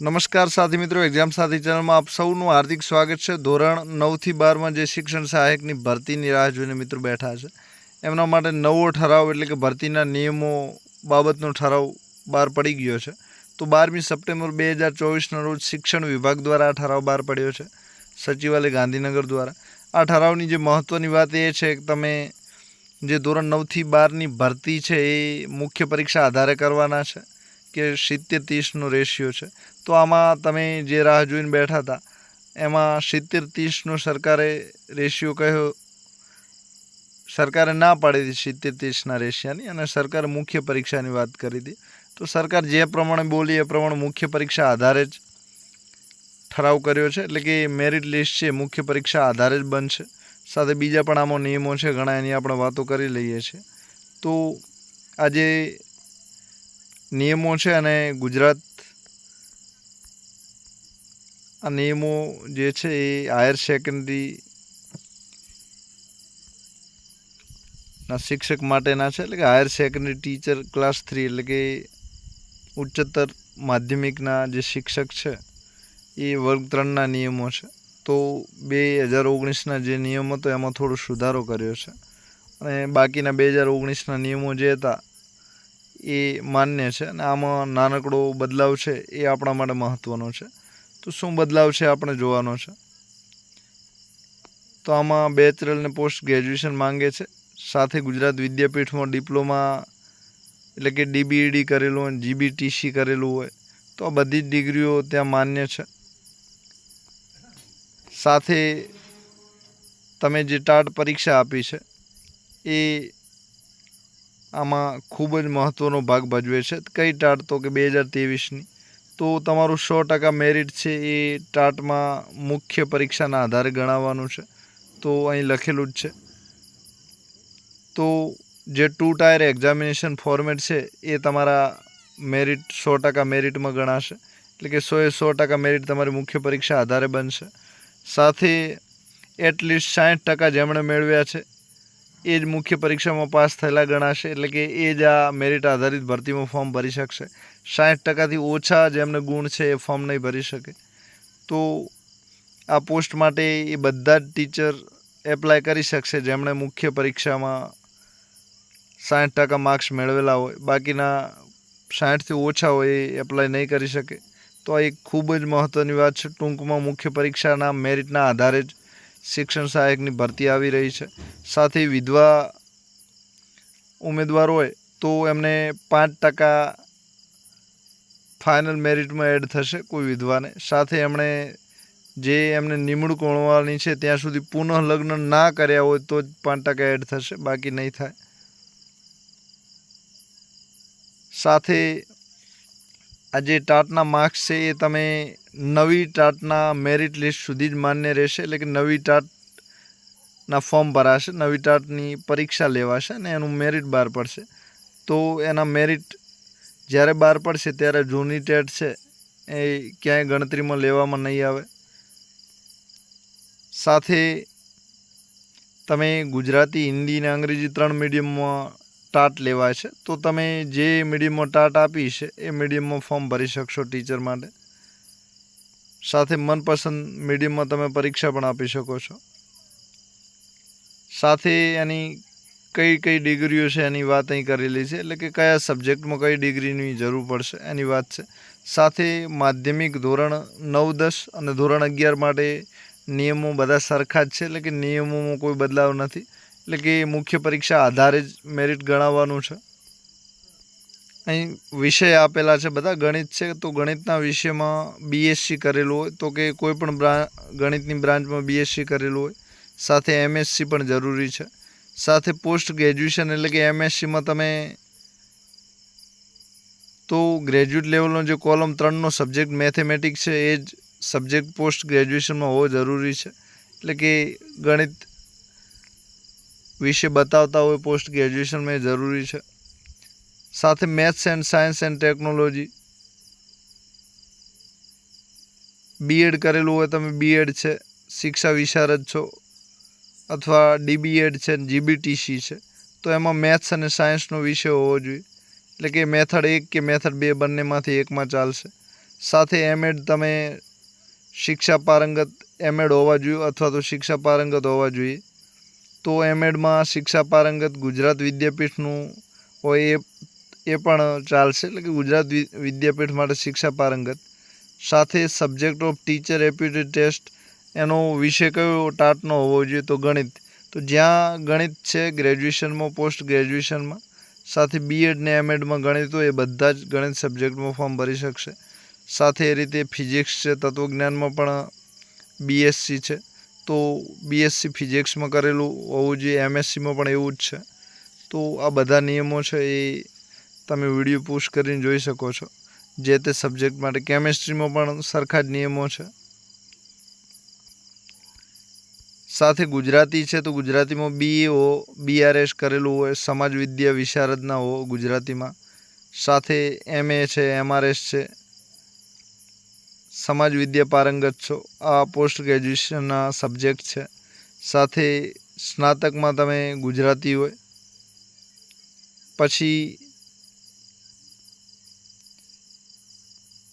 નમસ્કાર સાથી મિત્રો એક્ઝામ સાથી ચેનલમાં આપ સૌનું હાર્દિક સ્વાગત છે. ધોરણ નવથી બારમાં જે શિક્ષણ સહાયકની ભરતીની રાહ જોઈને મિત્રો બેઠા છે. એમના માટે નવો ઠરાવ, એટલે કે ભરતીના નિયમો બાબતનો ઠરાવ બહાર પડી ગયો છે. તો બારમી સપ્ટેમ્બર બે હજાર ચોવીસના રોજ શિક્ષણ વિભાગ દ્વારા આ ઠરાવ બહાર પડ્યો છે. સચિવાલય ગાંધીનગર દ્વારા. આ ઠરાવની જે મહત્ત્વની વાત એ છે કે તમે જે ધોરણ નવથી બારની ભરતી છે એ મુખ્ય પરીક્ષા આધારે કરવાના છે, કે સિત્તેર ત્રીસનો રેશિયો છે. તો આમાં તમે જે રાહ જોઈને બેઠા હતા, એમાં સિત્તેર ત્રીસનો સરકારે રેશિયો કહ્યો સરકારે ના પાડી હતી સિત્તેર ત્રીસના રેશિયાની અને સરકારે મુખ્ય પરીક્ષાની વાત કરી હતી. તો સરકાર જે પ્રમાણે બોલી એ પ્રમાણે મુખ્ય પરીક્ષા આધારે જ ઠરાવ કર્યો છે. એટલે કે મેરિટ લિસ્ટ છે મુખ્ય પરીક્ષા આધારે જ બનશે. સાથે બીજા પણ આમાં નિયમો છે, ઘણા એની આપણે વાતો કરી લઈએ છીએ. તો આજે નિયમો છે અને ગુજરાત આ નિયમો જે છે એ હાયર સેકન્ડરી ના શિક્ષક માટેના છે, એટલે કે higher secondary teacher class three એટલે કે ઉચ્ચતર માધ્યમિકના જે શિક્ષક છે, એ વર્ગ ત્રણના નિયમો છે. તો બે હજાર ઓગણીસના જે નિયમ હતો, એમાં થોડો સુધારો કર્યો છે. અને બાકીના બે હજાર ઓગણીસના નિયમો જે હતા, એ માન્ય છે. અને આમાં નાનકડો બદલાવ છે, એ આપણા માટે મહત્ત્વનો છે. તો શું બદલાવ છે આપણે જોવાનો છે? તો આમાં બેચરલ ને પોસ્ટ ગ્રેજ્યુએશન માંગે છે. સાથે ગુજરાત વિદ્યાપીઠમાં ડિપ્લોમા એટલે કે ડીબીઈડી કરેલું હોય જીબીટીસી કરેલું હોય, તો આ બધી જ ડિગ્રીઓ ત્યાં માન્ય છે. સાથે તમે જે ટાટ પરીક્ષા આપી છે, એ આમાં ખૂબ જ મહત્ત્વનો ભાગ ભજવે છે. કઈ ટાટ તો કે બે હજાર ત્રેવીસની? તો તમારું સો ટકા મેરિટ છે એ ટાટમાં મુખ્ય પરીક્ષાના આધારે ગણાવવાનું છે. તો અહીં લખેલું જ છે. તો જે ટુ ટાયર એક્ઝામિનેશન ફોર્મેટ છે એ તમારા મેરિટ સો ટકા મેરિટમાં ગણાશે. એટલે કે સોએ સો ટકા મેરિટ તમારી મુખ્ય પરીક્ષા આધારે બનશે. સાથે એટલીસ્ટ સાઠ ટકા જેમણે મેળવ્યા છે એ જ મુખ્ય પરીક્ષામાં પાસ થયેલા ગણાશે. એટલે કે એ જ આ મેરિટ આધારિત ભરતીમાં ફોર્મ ભરી શકશે. સાઠ ટકાથી ઓછા જેમને ગુણ છે એ ફોર્મ નહીં ભરી શકે. તો આ પોસ્ટ માટે એ બધા જ ટીચર એપ્લાય કરી શકશે જેમણે મુખ્ય પરીક્ષામાં સાઠ ટકા માર્ક્સ મેળવેલા હોય. બાકીના સાઠથી ઓછા હોય એ એપ્લાય નહીં કરી શકે. તો આ એક ખૂબ જ મહત્ત્વની વાત છે. ટૂંકમાં મુખ્ય પરીક્ષાના મેરિટના આધારે જ શિક્ષણ સહાયકની ભરતી આવી રહી છે. સાથે વિધવા ઉમેદવાર હોય તો એમને પાંચ ટકા ફાઇનલ મેરિટમાં એડ થશે કોઈ વિધવાને. સાથે એમણે જે એમને નિમણૂક મળવાની છે ત્યાં સુધી પુનઃ લગ્ન ના કર્યા હોય તો જ પાંચ ટકા એડ થશે, બાકી નહીં થાય. સાથે આ જે ટાટના માર્ક્સ છે એ તમે નવી ટાટના મેરિટ લિસ્ટ સુધી જ માન્ય રહેશે. એટલે કે નવી ટાટના ફોર્મ ભરાશે, નવી ટાટની પરીક્ષા લેવાશે અને એનું મેરિટ બહાર પડશે. તો એના મેરિટ જ્યારે બહાર પડશે ત્યારે જૂની ટેટ છે એ ક્યાંય ગણતરીમાં લેવામાં નહીં આવે. સાથે તમે ગુજરાતી, હિન્દી અને અંગ્રેજી ત્રણ મીડિયમમાં ટાટ લેવાય છે, તો તમે જે મીડિયમમાં ટાટ આપી છે, એ મીડિયમમાં ફોર્મ ભરી શકશો ટીચર માટે. સાથે મનપસંદ મીડિયમમાં તમે પરીક્ષા પણ આપી શકો છો. સાથે એની કઈ કઈ ડિગ્રીઓ છે, એની વાત અહીં કરેલી છે, એટલે કે કયા સબ્જેક્ટમાં કઈ ડિગ્રીની જરૂર પડશે, એની વાત છે. સાથે માધ્યમિક ધોરણ નવ દસ અને ધોરણ અગિયાર માટે નિયમો બધા સરખા જ છે, એટલે કે નિયમોમાં કોઈ બદલાવ નથી. એટલે કે મુખ્ય પરીક્ષા આધારે જ મેરિટ ગણાવવાનું છે. અહીં વિષય આપેલા છે બધા. ગણિત છે તો ગણિતના વિષયમાં બીએસસી કરેલું હોય. તો કે કોઈ પણ ગણિતની બ્રાન્ચમાં બીએસસી કરેલું હોય. સાથે એમએસસી પણ જરૂરી છે. સાથે પોસ્ટ ગ્રેજ્યુએશન એટલે કે એમએસસીમાં તમે તો ગ્રેજ્યુએટ લેવલનો જે કોલમ ત્રણનો સબ્જેક્ટ મેથેમેટિક્સ છે, એ જ સબ્જેક્ટ પોસ્ટ ગ્રેજ્યુએશનમાં હોવો જરૂરી છે. એટલે કે ગણિત વિશે બતાવતા હોય પોસ્ટ ગ્રેજ્યુએશનમાં જરૂરી છે. સાથે maths and science and technology BEd કરેલું હોય તમે બીએડ છે, શિક્ષા વિશારદ છો, અથવા ડીબીએડ છે જીબીટીસી છે, તો એમાં મેથ્સ અને સાયન્સનો વિષય હોવો જોઈએ. એટલે કે મેથડ એક કે મેથડ બે બંનેમાંથી એકમાં ચાલશે. સાથે એમએડ તમે શિક્ષા પારંગત એમએડ હોવા જોઈએ, અથવા તો શિક્ષા પારંગત હોવા જોઈએ. તો એમએડમાં શિક્ષા પારંગત ગુજરાત વિદ્યાપીઠનું હોય એ એ પણ ચાલશે? એટલે કે ગુજરાત વિદ્યાપીઠ માટે શિક્ષા પારંગત. સાથે subject of teacher aptitude test એનો વિષય કયો? ટાટનો હોવો જોઈએ તો ગણિત. તો જ્યાં ગણિત છે ગ્રેજ્યુએશનમાં પોસ્ટ ગ્રેજ્યુએશનમાં સાથે બીએડ ને એમએડમાં ગણિત હોય એ બધા જ ગણિત સબ્જેક્ટમાં ફોર્મ ભરી શકશે. સાથે એ રીતે ફિઝિક્સ છે, તત્વજ્ઞાનમાં પણ બીએસસી છે. તો બીએસસી ફિઝિક્સમાં કરેલું હોવું જોઈએ એમએસસીમાં પણ એવું જ છે. તો આ બધા નિયમો છે એ તમે વીડિયો પુશ કરીને જોઈ શકો છો. જે તે સબ્જેક્ટ માટે કેમેસ્ટ્રીમાં પણ સરખા જ નિયમો છે. સાથે ગુજરાતી છે તો ગુજરાતીમાં બી હો બીઆરએસ કરેલું હોય સમાજ વિદ્યા વિશારદના હો ગુજરાતીમાં. સાથે એમએ છે એમઆરએસ છે. સમાજ વિદ્યા પારંગત છો. આ પોસ્ટ ગ્રેજ્યુએશનના સબ્જેક્ટ છે. સાથે સ્નાતકમાં તમે ગુજરાતી હોય. પછી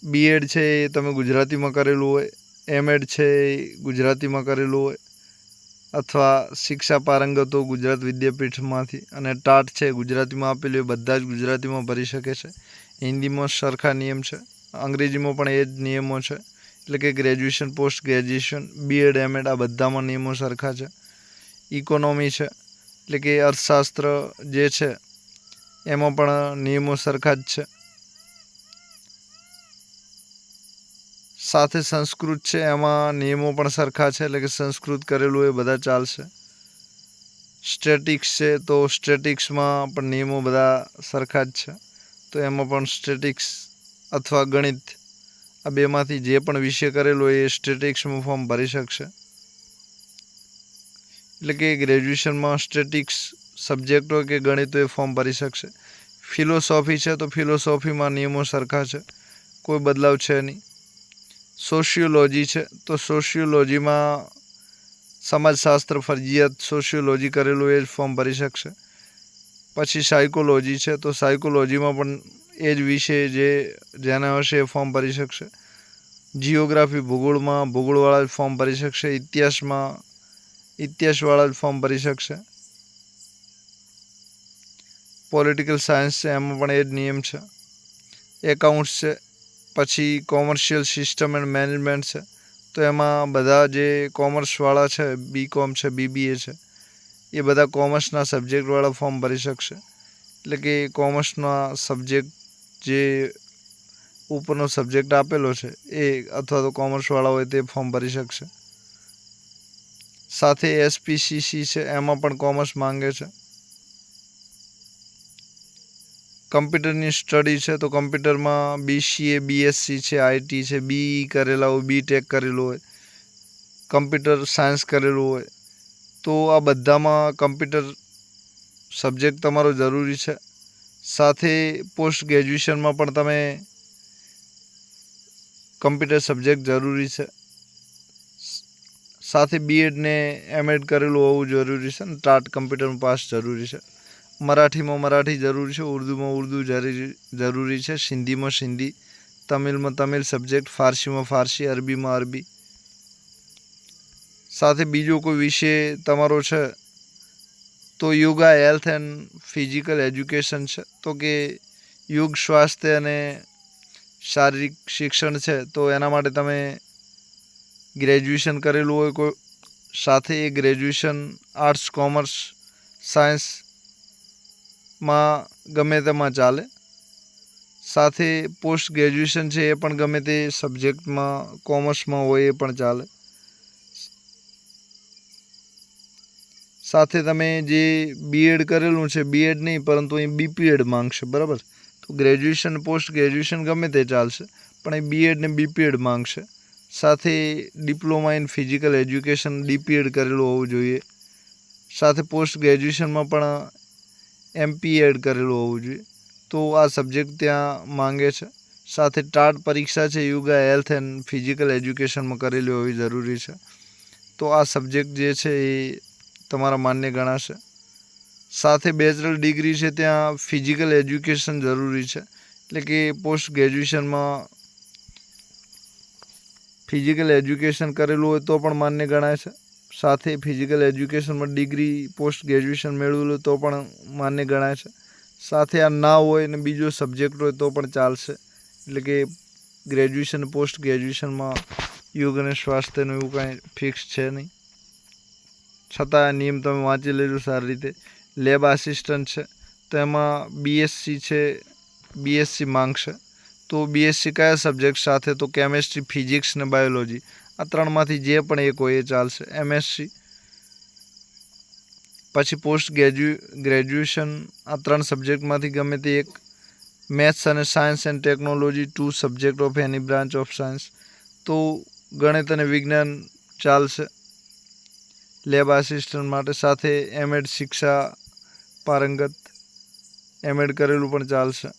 બીએડ છે એ તમે ગુજરાતીમાં કરેલું હોય. એમએડ છે એ ગુજરાતીમાં કરેલું હોય. અથવા શિક્ષા પારંગતો ગુજરાત વિદ્યાપીઠમાંથી. અને ટાટ છે ગુજરાતીમાં આપેલું એ બધા જ ગુજરાતીમાં ભરી શકે છે. હિન્દીમાં સરખા નિયમ છે. અંગ્રેજીમાં પણ એ જ નિયમો છે. એટલે કે graduation post graduation BEd MEd આ બધામાં નિયમો સરખા છે. ઇકોનોમી છે. એટલે કે અર્થશાસ્ત્ર જે છે, એમાં પણ નિયમો સરખા જ છે. સાથે સંસ્કૃત છે, એમાં નિયમો પણ સરખા છે. એટલે કે સંસ્કૃત કરેલું એ બધા ચાલશે. સ્ટેટિક્સ છે, તો સ્ટેટિક્સમાં પણ નિયમો બધા સરખા જ છે. તો એમાં પણ સ્ટેટિક્સ અથવા ગણિત, આ બેમાંથી જે પણ વિષય કરેલો એ સ્ટેટિક્સમાં ફોર્મ ભરી શકશે. એટલે કે ગ્રેજ્યુએશનમાં સ્ટેટિક્સ સબ્જેક્ટ હોય કે ગણિત હોય એ ફોર્મ ભરી શકશે. ફિલોસોફી છે તો ફિલોસોફીમાં નિયમો સરખા છે. કોઈ બદલાવ છે નહીં. સોશિયોલોજી છે તો સોશિયોલોજીમાં સમાજશાસ્ત્ર, ફરજિયાત સોશિયોલોજી કરેલું એ જ ફોર્મ ભરી શકશે. પછી સાયકોલોજી છે તો સાયકોલોજીમાં પણ એ જ વિષય જે જેના હશે એ ફોર્મ ભરી શકશે. જિયોગ્રાફી ભૂગોળમાં ભૂગોળવાળા જ ફોર્મ ભરી શકશે. ઇતિહાસમાં ઇતિહાસવાળા જ ફોર્મ ભરી શકશે. પોલિટિકલ સાયન્સ છે, એમાં પણ એ જ નિયમ છે. એકાઉન્ટ્સ છે, પછી કોમર્શિયલ સિસ્ટમ એન્ડ મેનેજમેન્ટ છે. તો એમાં બધા જે કોમર્સવાળા છે બી કોમ છે બીબીએ છે, એ બધા કોમર્સના સબ્જેક્ટવાળા ફોર્મ ભરી શકશે. એટલે કે કોમર્સના સબ્જેક્ટ જે ઉપરનો સબ્જેક્ટ આપેલો છે, એ અથવા તો કોમર્સવાળા હોય તે ફોર્મ ભરી શકશે. સાથે એસપીસીસી છે, એમાં પણ કોમર્સ માંગે છે. કમ્પ્યુટરની સ્ટડી છે, તો કમ્પ્યુટરમાં બીસીએ બીએસસી છે આઈટી છે બીઈ કરેલા હોય બી ટેક કરેલું હોય, કમ્પ્યુટર સાયન્સ કરેલું હોય, તો આ બધામાં કમ્પ્યુટર સબ્જેક્ટ તમારો જરૂરી છે. સાથે પોસ્ટ ગ્રેજ્યુએશનમાં પણ તમે કમ્પ્યુટર સબ્જેક્ટ જરૂરી છે. સાથે બીએડને એમએડ કરેલું હોવું જરૂરી છે અને ટાટ કમ્પ્યુટરમાં પાસ જરૂરી છે. મરાઠીમાં મરાઠી જરૂરી છે, ઉર્દુમાં ઉર્દુ જરૂરી છે, સિંધીમાં સિંધી, તમિલમાં તમિલ સબ્જેક્ટ, ફારસીમાં ફારસી, અરબીમાં અરબી. સાથે બીજો કોઈ વિષય તમારો છે તો yoga health and physical education છે. તો કે યોગ, સ્વાસ્થ્ય અને શારીરિક શિક્ષણ છે, તો એના માટે તમે ગ્રેજ્યુએશન કરેલું હોય કોઈ સાથે એ ગ્રેજ્યુએશન આર્ટ્સ કોમર્સ સાયન્સમાં ગમે તેમાં ચાલે. સાથે પોસ્ટ ગ્રેજ્યુએશન છે એ પણ ગમે તે સબ્જેક્ટમાં કોમર્સમાં હોય એ પણ ચાલે. સાથે તમે જે બીએડ કરેલું છે બીએડ નહીં, પરંતુ અહીં બીપીએડ માંગશે, બરાબર? તો ગ્રેજ્યુએશન પોસ્ટ ગ્રેજ્યુએશન ગમે તે ચાલશે, પણ એ બીએડ ને બીપીએડ માંગશે. સાથે diploma in physical education DPEd કરેલું હોવું જોઈએ. સાથે પોસ્ટ ગ્રેજ્યુએશનમાં પણ એમપી એડ કરેલું હોવું જોઈએ. તો આ સબ્જેક્ટ ત્યાં માંગે છે. સાથે ટાટ પરીક્ષા છે, યોગા હેલ્થ એન્ડ ફિઝિકલ એજ્યુકેશનમાં કરેલી હોવી જરૂરી છે. તો આ સબ્જેક્ટ જે છે એ તમારા માન્ય ગણાશે. સાથે બેચરલ ડિગ્રી છે ત્યાં ફિઝિકલ એજ્યુકેશન જરૂરી છે. એટલે કે પોસ્ટ ગ્રેજ્યુએશનમાં ફિઝિકલ એજ્યુકેશન કરેલું હોય તો પણ માન્ય ગણાય છે. સાથે ફિઝિકલ એજ્યુકેશનમાં ડિગ્રી, પોસ્ટ ગ્રેજ્યુએશન મેળવેલું તો પણ માન્ય ગણાય છે. સાથે આ ના હોય ને બીજો સબ્જેક્ટ હોય તો પણ ચાલશે. એટલે કે ગ્રેજ્યુએશન, પોસ્ટ ગ્રેજ્યુએશનમાં યોગ અને સ્વાસ્થ્યનું એવું કાંઈ ફિક્સ છે નહીં. છતાં નિયમ તમે વાંચી લેજો સારી રીતે. લેબ આસિસ્ટન્ટ છે, તો એમાં બીએસસી છે બીએસસી માંગશે તો બીએસસી કયા સબ્જેક્ટ સાથે? તો કેમેસ્ટ્રી, ફિઝિક્સ ને બાયોલોજી. આ ત્રણમાંથી જે પણ એક હોય એ ચાલશે. એમએસસી પછી પોસ્ટ ગ્રેજ્યુ, ગ્રેજ્યુએશન, આ ત્રણ સબ્જેક્ટમાંથી ગમે તે એક. મેથ્સ અને science and technology, to subject of any branch of science. તો ગણિત અને વિજ્ઞાન ચાલશે. લેબ આસિસ્ટન્ટ માટે સાથે એમએડ શિક્ષા પારંગત એમએડ કરેલું પણ ચાલશે.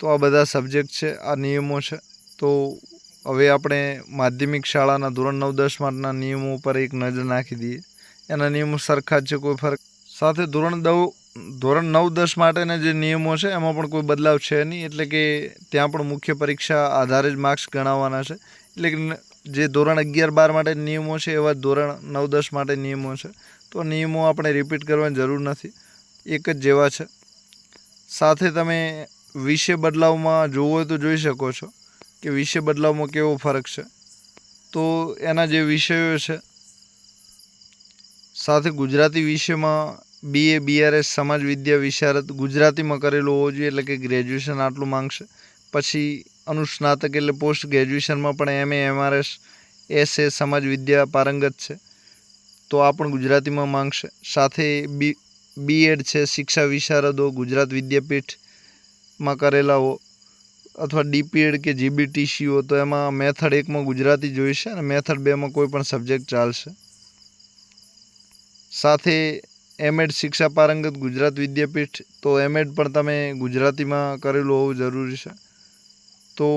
તો આ બધા સબ્જેક્ટ છે, આ નિયમો છે. તો હવે આપણે માધ્યમિક શાળાના ધોરણ નવ દસ માટેના નિયમો ઉપર એક નજર નાખી દઈએ. એના નિયમો સરખા જ છે, કોઈ ફરક સાથે ધોરણ દવ, ધોરણ નવ દસ માટેના જે નિયમો છે, એમાં પણ કોઈ બદલાવ છે નહીં. એટલે કે ત્યાં પણ મુખ્ય પરીક્ષા આધારે જ માર્ક્સ ગણાવવાના છે. એટલે કે જે ધોરણ અગિયાર બાર માટે નિયમો છે, એવા ધોરણ નવ દસ માટે નિયમો છે. તો નિયમો આપણે રિપીટ કરવાની જરૂર નથી. એક જ જેવા છે. સાથે તમે વિષય બદલાવમાં જોવો હોય તો જોઈ શકો છો કે વિષય બદલાવમાં કેવો ફરક છે. તો એના જે વિષયો છે, સાથે ગુજરાતી વિષયમાં બીએ બીઆરએસ સમાજ વિદ્યા વિશારદ ગુજરાતીમાં કરેલું હોવું જોઈએ એટલે કે ગ્રેજ્યુએશન આટલું માંગશે. પછી અનુસ્નાતક એટલે પોસ્ટ ગ્રેજ્યુએશનમાં પણ એમએ એમઆરએસ એસ એ સમાજ, વિદ્યા પારંગત છે. તો આ પણ ગુજરાતીમાં માંગશે. સાથે બી બીએડ છે, શિક્ષા વિશારદો, ગુજરાત વિદ્યાપીઠમાં કરેલા હો અથવા ડીપીએડ કે જીબીટીસીઓ તો એમાં મેથડ એકમાં ગુજરાતી જોઈશે અને મેથડ બેમાં કોઈ પણ સબ્જેક્ટ ચાલશે. સાથે એમએડ શિક્ષા પારંગત ગુજરાત વિદ્યાપીઠ, તો એમએડ પણ તમે ગુજરાતીમાં કરેલું હોવું જરૂરી છે. તો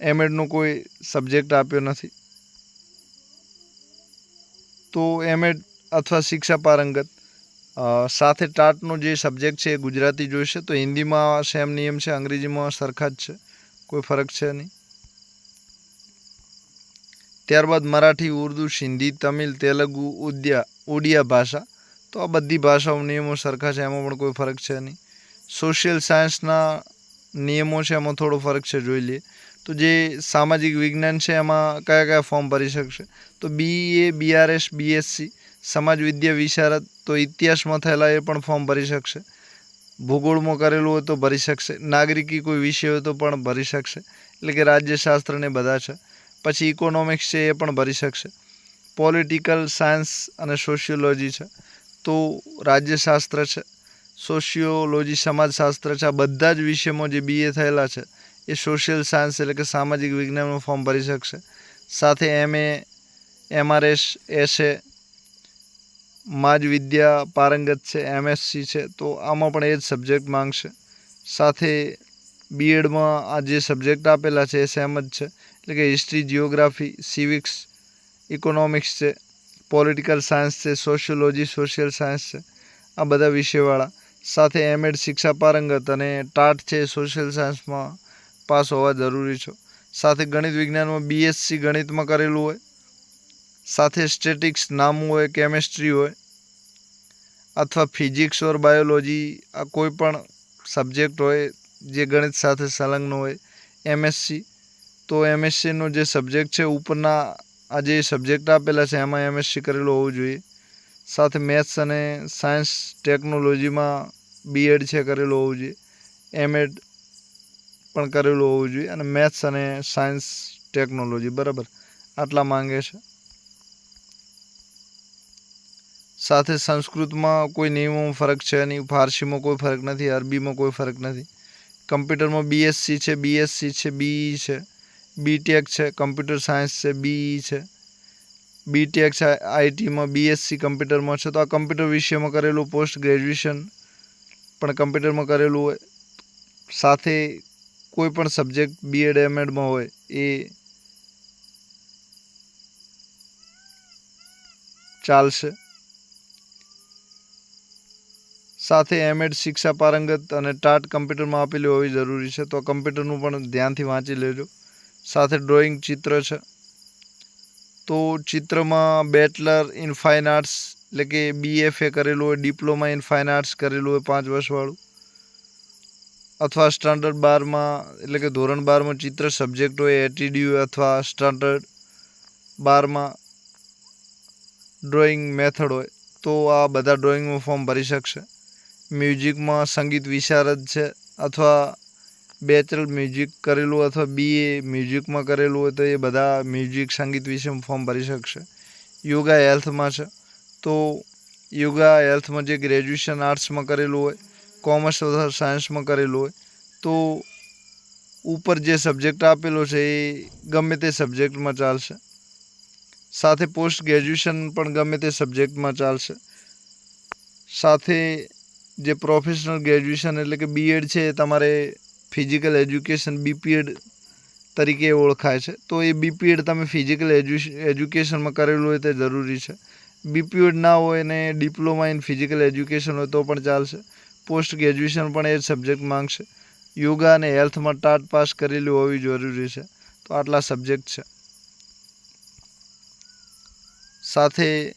એમએડનો કોઈ સબ્જેક્ટ આપ્યો નથી. તો એમએડ અથવા શિક્ષા પારંગત સાથે ટાટનો જે સબ્જેક્ટ છે એ ગુજરાતી જોઈશે, તો હિન્દીમાં સેમ નિયમ છે, અંગ્રેજીમાં સરખા જ છે. કોઈ ફરક છે નહીં. ત્યારબાદ મરાઠી, ઉર્દુ, સિંધી, તમિલ, તેલુગુ, ઉદ્યા, ઉડિયા ભાષા, તો આ બધી ભાષાઓ નિયમો સરખા છે, એમાં પણ કોઈ ફરક છે નહીં. સોશિયલ સાયન્સના નિયમો છે એમાં થોડો ફરક છે, જોઈ લઈએ. તો જે સામાજિક વિજ્ઞાન છે, એમાં કયા કયા ફોર્મ ભરી શકશે? તો બી એ બીઆરએસ બીએસસી સમાજ વિદ્યા વિશારદ, તો ઇતિહાસમાં થયેલા એ પણ ફોર્મ ભરી શકશે. ભૂગોળમાં કરેલું હોય તો ભરી શકશે. નાગરિકી કોઈ વિષય હોય તો પણ ભરી શકશે. એટલે કે રાજ્યશાસ્ત્ર ને બધા છે. પછી ઇકોનોમિક્સ છે, એ પણ ભરી શકશે. પોલિટિકલ સાયન્સ અને સોશિયોલોજી છે. તો રાજ્યશાસ્ત્ર છે. સોશિયોલોજી, સમાજશાસ્ત્ર છે, આ બધા જ વિષયમાં જે બીએ થયેલા છે, એ સોશિયલ સાયન્સ એટલે કે સામાજિક વિજ્ઞાનનું ફોર્મ ભરી શકશે. સાથે એમએ એમઆરએસ એસએ માજ વિદ્યા પારંગત છે એમએસસી છે, તો આમાં પણ એ જ સબ્જેક્ટ માંગશે. સાથે બીએડમાં આ જે સબ્જેક્ટ આપેલા છે, એ સેમ જ છે, એટલે કે હિસ્ટ્રી જિયોગ્રાફી સિવિક્સ ઇકોનોમિક્સ છે પોલિટિકલ સાયન્સ છે સોશિયોલોજી સોશિયલ સાયન્સ છે, આ બધા વિષયવાળા. સાથે એમએડ શિક્ષા પારંગત અને ટાટ છે સોશિયલ સાયન્સમાં પાસ હોવા જરૂરી છે. સાથે ગણિત વિજ્ઞાનમાં બીએસસી ગણિતમાં કરેલું હોય. સાથે સ્ટેટિક્સ નામું હોય કેમેસ્ટ્રી હોય, અથવા ફિઝિક્સ ઓર બાયોલોજી આ કોઈ પણ સબ્જેક્ટ હોય જે ગણિત સાથે સંલગ્ન હોય. એમએસસી તો એમએસસીનો જે સબ્જેક્ટ છે ઉપરના આ જે સબ્જેક્ટ આપેલા છે એમાં એમએસસી કરેલું હોવું જોઈએ. સાથે મેથ્સ અને સાયન્સ ટેકનોલોજીમાં બીએડ છે કરેલું હોવું જોઈએ. એમએડ પણ કરેલું હોવું જોઈએ અને મેથ્સ અને સાયન્સ ટેકનોલોજી, બરાબર? આટલા માંગે છે. સાથે સંસ્કૃતમાં કોઈ નિયમોમાં ફરક છે નહીં, ફારસીમાં કોઈ ફરક નથી, અરબીમાં કોઈ ફરક નથી. કમ્પ્યુટરમાં બીએસસી છે બીએસસી છે બીઈ છે. બીટેક છે, કમ્પ્યુટર સાયન્સ છે બીઈ છે. બીટેક આઈટીમાં બીએસસી કમ્પ્યુટરમાં છે. તો આ કમ્પ્યુટર વિષયમાં કરેલું પોસ્ટ ગ્રેજ્યુએશન પણ કમ્પ્યુટરમાં કરેલું હોય. સાથે કોઈ પણ સબ્જેક્ટ બીએડ એમએડમાં હોય, એ ચાલશે. સાથે એમએડ શિક્ષા પારંગત અને ટાટ કમ્પ્યુટરમાં આપેલી હોવી જરૂરી છે. તો કમ્પ્યુટરનું પણ ધ્યાનથી વાંચી લેજો. સાથે ડ્રોઈંગ ચિત્ર છે. તો ચિત્રમાં બેચલર ઇન ફાઇન આર્ટ્સ, એટલે કે બીએફએ કરેલું હોય, ડિપ્લોમા ઇન ફાઇન આર્ટ્સ કરેલું હોય પાંચ વર્ષવાળું. અથવા સ્ટાન્ડર્ડ બારમાં, એટલે કે ધોરણ બારમાં ચિત્ર સબ્જેક્ટ હોય એટીડ્યુ અથવા સ્ટાન્ડર્ડ બારમાં ડ્રોઈંગ મેથડ હોય, તો આ બધા ડ્રોઈંગનું ફોર્મ ભરી શકશે. મ્યુઝિકમાં સંગીત વિશારદ છે, અથવા બેચલર મ્યુઝિક કરેલું અથવા બીએ મ્યુઝિકમાં કરેલું હોય તો એ બધા મ્યુઝિક સંગીત વિશે ફોર્મ ભરી શકશે. યોગા હેલ્થમાં છે. તો યોગા હેલ્થમાં જે ગ્રેજ્યુએશન આર્ટ્સમાં કરેલું હોય કોમર્સ અથવા સાયન્સમાં કરેલું હોય, તો ઉપર જે સબ્જેક્ટ આપેલો છે એ ગમે તે સબ્જેક્ટમાં ચાલશે. સાથે પોસ્ટ ગ્રેજ્યુએશન પણ ગમે તે સબ્જેક્ટમાં ચાલશે. સાથે જે પ્રોફેશનલ ગ્રેજ્યુએશન એટલે કે બીએડ છે એ તમારે ફિઝિકલ એજ્યુકેશન બીપીએડ તરીકે ઓળખાય છે. તો એ બીપીએડ તમે ફિઝિકલ એજ્યુકેશનમાં કરેલું હોય તે જરૂરી છે. બીપીએડ ના હોય ને ડિપ્લોમા ઇન ફિઝિકલ એજ્યુકેશન હોય તો પણ ચાલશે. પોસ્ટ ગ્રેજ્યુએશન પણ એ જ સબ્જેક્ટ માંગશે. યોગા અને હેલ્થમાં ટાટ પાસ કરેલી હોવી જરૂરી છે. તો આટલા સબ્જેક્ટ છે. સાથે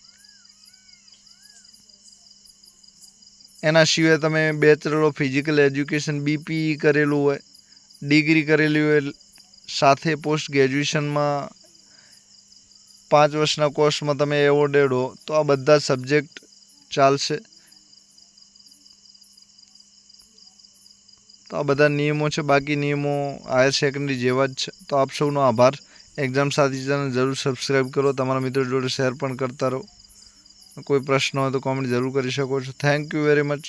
એના સિવાય તમે bachelor of physical education BPE કરેલું હોય ડિગ્રી કરેલી હોય, સાથે પોસ્ટ ગ્રેજ્યુએશનમાં પાંચ વર્ષના કોર્સમાં તમે એવોર્ડેડ હો તો આ બધા સબ્જેક્ટ ચાલશે. તો આ બધા નિયમો છે, બાકી નિયમો હાયર સેકન્ડરી જેવા જ છે. તો આપ સૌનો આભાર. એક્ઝામ સાથી જરૂર સબસ્ક્રાઈબ કરો. તમારા મિત્રો જોડે શેર પણ કરતા રહો. કોઈ પ્રશ્ન હોય તો કોમેન્ટ જરૂર કરી શકો છો. Thank you very much